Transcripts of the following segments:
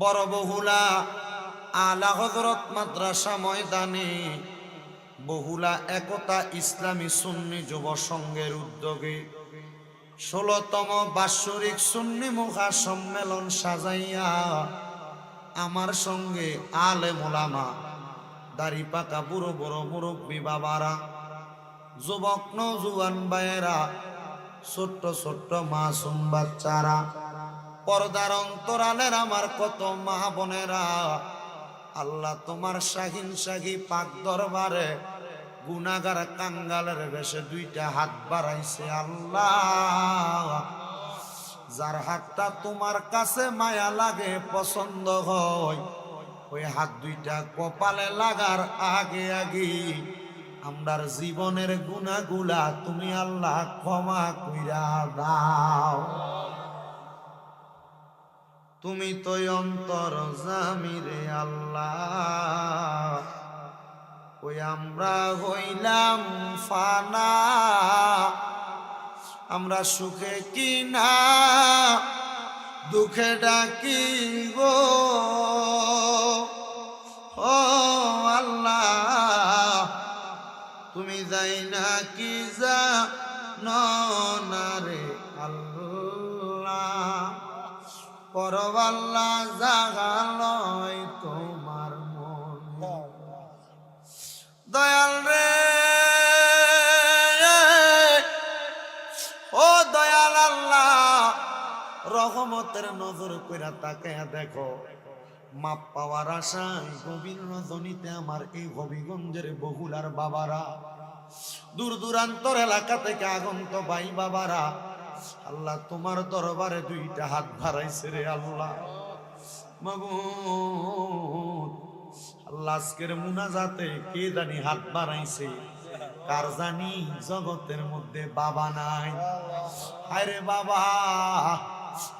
বড় বহুলা, আলা হজরত মাদ্রাসা ময়দানে। বহুলা একতা ইসলামী সুন্নি যুব সংঘের উদ্যোগে ষোলতম বাৎসরিক সুন্নি মুখা সম্মেলন সাজাইয়া আমার সঙ্গে আলে মোলামা দাড়ি পাকা বুড়ো বড় মুরব্বী বাবারা, যুবক নৌজুয়ান বায়েরা ছোট্ট ছোট্ট মাসুম বাচ্চারা পর্দার অন্তরালের আমার কত মা বোনেরা। আল্লাহ তোমার শাহিন শাহী পাক দরবারে গুনাগার কাঙ্গালের বেশে দুইটা হাত বাড়াইছে আল্লাহ। যার হাতটা তোমার কাছে মায়া লাগে, পছন্দ হয়, ওই হাত দুইটা কপালে লাগার আগে আগে আমরার জীবনের গুনাগুলা তুমি আল্লাহ ক্ষমা কইরা দাও। তুমি তো অন্তর জামিরে আল্লাহ। ওই আমরা হইলাম ফানা। আমরা সুখে কি না দুঃখে ডাকি গো। ও আল্লাহ, তুমি যাই না কি যা না পরবাল্লা জাগালয় তোমার মন। দয়াল রে, ও দয়াল আল্লাহ, রহমতের নজর কইরা তাকায়া দেখো, মাপ পাওয়ার আশায় গভীর রজনীতে আমার এই হবিগঞ্জের বহুলার বাবারা, দূর দূরান্তর এলাকা থেকে আগন্ত ভাই বাবারা আল্লাহ তোমার দরবারে দুইটা হাত বাড়াইছে রে আল্লাহ। আল্লাহ আজকের মুনাজাতে কে জানি হাত বাড়াইছে? কার জানি জগতের মধ্যে বাবা নাই। আরে বাবা,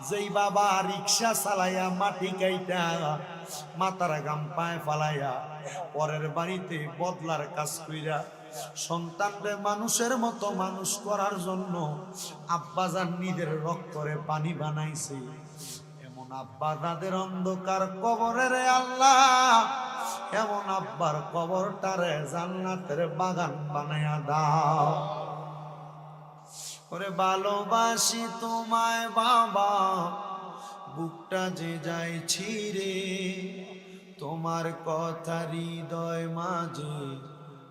যেই বাবা রিক্সা চালাইয়া মাটি কাইটা মাতার গাম পায়ে ফালাইয়া, পরের বাড়িতে বদলার কাজ কইরা সন্তানরে মানুষের মতো মানুষ করার জন্য আব্বাজান নিজের রক্তরে পানি বানাইছে। এমন আব্বা তাদের অন্ধকার কবরের আল্লাহ, এমন আব্বার কবরটারে জান্নাতের বাগান বানায়া দাও। ওরে ভালোবাসি তোমায় বাবা, বুকটা যে যাই ছিড়ে, তোমার কথা হৃদয় মাঝে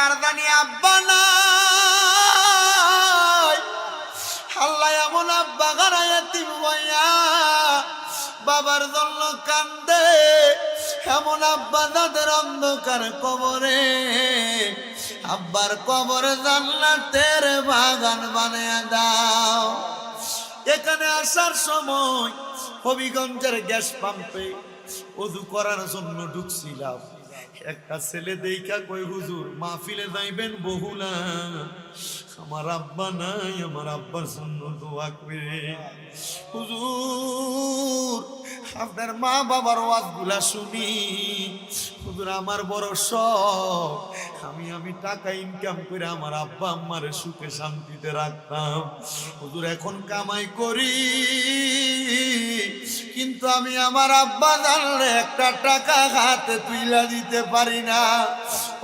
কারদানি আব্বা এমন আব্বা গারায় তিম বাবার জন্য কান্দে। এমন আব্বা দাদের অন্ধকার কবরে। আব্বার কবরে জান্নাতের বাগান বানিয়ে দাও। এখানে আসার সময় হবিগঞ্জের গ্যাস পাম্পে উদু করার জন্য ঢুকছিলাম। একটা ছেলে দেখা কই হুজুর, মাহফিলে যাইবেন বহুলা আমার আব্বা নাই, আমার আব্বার জন্য দোয়া করে। হুজুর, আপনার মা বাবার ওয়াজগুলা শুনি। হুজুর, আমার বড় শখ, আমি আমি টাকা ইনকাম করে আমার আব্বা আম্মার সুখে শান্তিতে রাখতাম। হুজুর, এখন কামাই করি। আমি আমার আব্বা জানলে একটা টাকা হাতে তুইলা দিতে পারি না।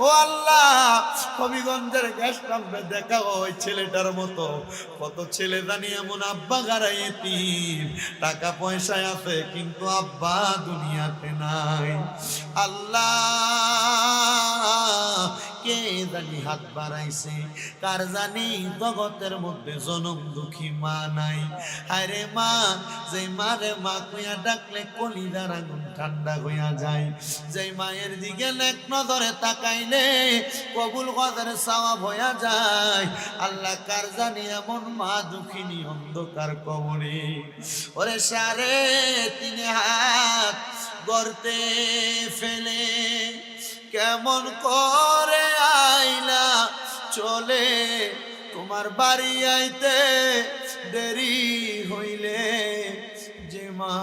ও আল্লাহ, হবিগঞ্জের গ্যাস পাম্পে দেখা ওই ছেলেটার মতো। কত ছেলে জানি এমন আব্বা গারাই তিন টাকা পয়সায় আছে, কিন্তু আব্বা দুনিয়াতে নাই। আল্লাহ কে জানি হাত বাড়াইছে? কার জানি জগতের মধ্যে জনম দুঃখী মা নাই? আরে মা যে মারে মা কুইয়া ডাকলে কলিদার আগুন ঠান্ডা হইয়া যায়। যে মায়ের দিকে নেক নজরে তাকাইলে কবুল কদের সওয়াব হইয়া যায়। আল্লাহ কার জানি এমন মা দুঃখিনী অন্ধকার কবরে? ওরে সারে তিনে হাত গর্তে ফেলে। কেমন করে আইলা চলে? তোমার বাড়ি আইতে দেরি হইলে যে মা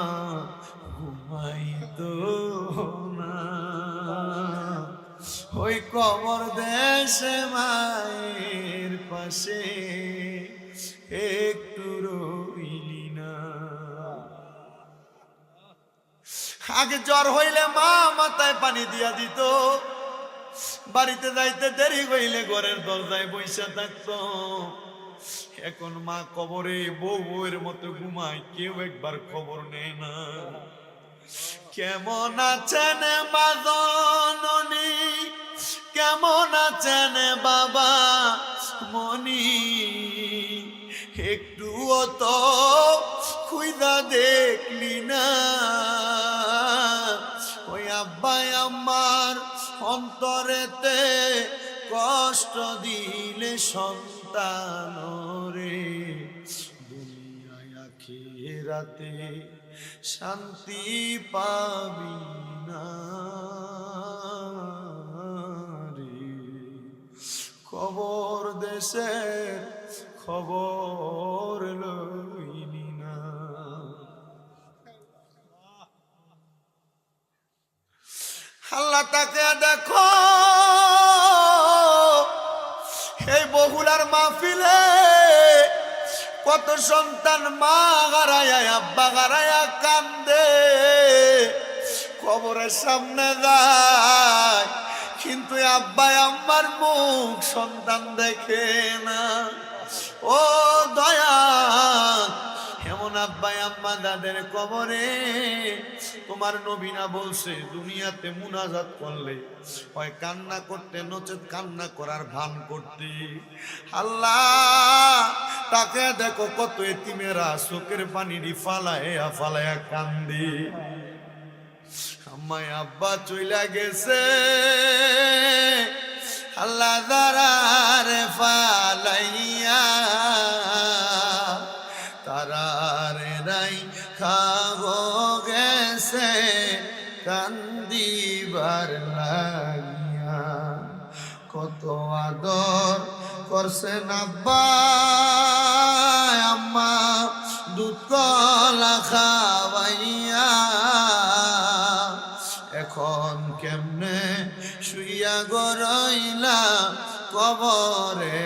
ঘুমাইতো না। ওই কবর দেশে মায়ের পাশে একটু আগে জ্বর হইলে মা মাথায় পানি দিয়া দিত। বাড়িতে যাইতে দেরি হইলে ঘরের দরজায় বৈশা থাকতো। এখন মা কবরে বউ বউয়ের মতো ঘুমায়, কেউ একবার খবর নেয় না। কেমন আছেন মা জননী? কেমন আছেন বাবা মনি একটু অত খুইদা দেখলি না। অন্তরেতে কষ্ট দিলে সন্তান রে। দুনিয়ায় আখিরাতে শান্তি পাবি না রে। খবর দেশের খবর তাকে দেখো। এই বহুলার মাহফিলে কত সন্তান মা গারায়া, আব্বা কান্দে। কবরের সামনে যায়, কিন্তু আব্বা আম্মার মুখ সন্তান দেখে না। ও দয়া আব্বাই দাদের কবরে। তোমার নবীনা বলছে, দুনিয়াতে মুনাজাত করলে হয় কান্না করতে, নচেত কান্না করার ভান করতে। আল্লাহ, তাকে দেখো কত এতিমেরা চোখের পানি ফালায় ফালায়া কান্দি। আম্মাই, আব্বা চইলা গেছে। আল্লাহ দারারে ফালাইয়া তারারে রাই খাব গেছে, কান্দিবার লাগিয়া কত আদর করছে নাব্বা আম্মা, দুধ কলা খাওয়াইয়া। এখন কেমনে শুইয়া গরইলা কবরে?